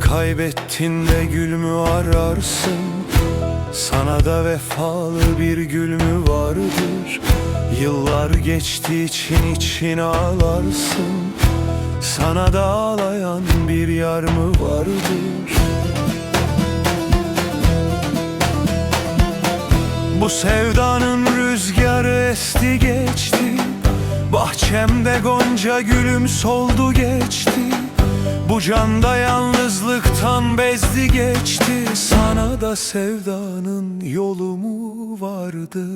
Kaybettin de gül mü ararsın? Sana da vefalı bir gül mü vardır? Yıllar geçti için için ağlarsın. Sana da ağlayan bir yar mı vardır? Bu sevdanın rüzgarı esti geçti. Bahçemde gonca gülüm soldu geçti Bu canda yalnızlıktan bezdi geçti. Sana da sevdanın yolu mu vardı?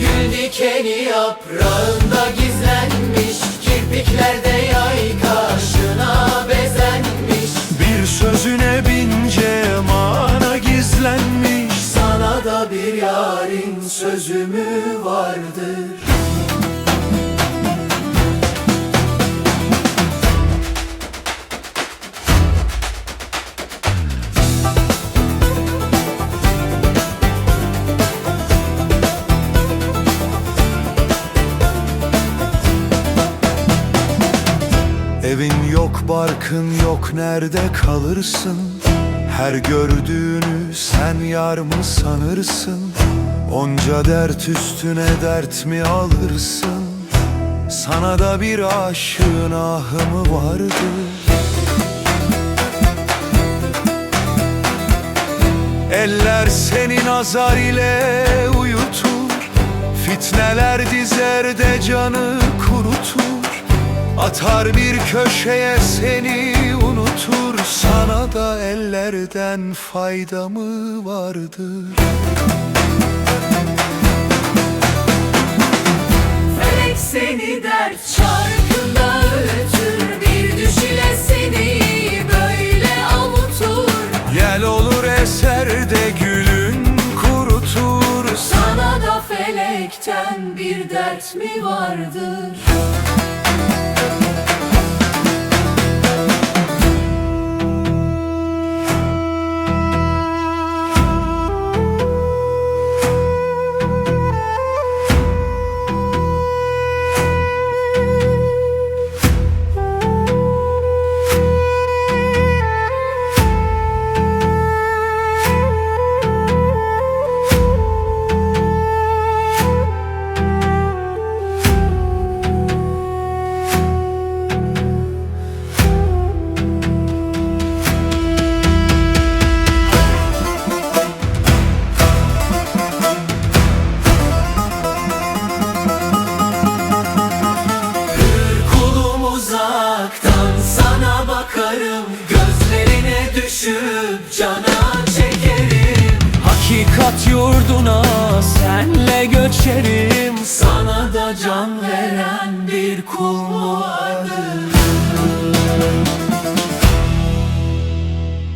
Gül dikeni yaprağında gizlenmiş Kirpiklerde yay kaşına bezenmiş. Bir sözüne bince mana gizlenmiş. Sana da bir yarın sözü mü vardır Evin yok barkın yok nerede kalırsın? Her gördüğünü sen yar mı sanırsın? Onca dert üstüne dert mi alırsın? Sana da bir aşığın ahı mı vardı Eller seni nazar ile Atar bir köşeye seni unutur Sana da ellerden fayda mı vardır? Felek seni dert şarkında öğütür Bir düş ile seni böyle avutur Yel olur eser de gülün kurutur Sana da felekten bir dert mi vardır? Sana bakarım Gözlerine düşüp cana çekerim Hakikat yurduna senle göçerim Sana da can veren bir kul vardır?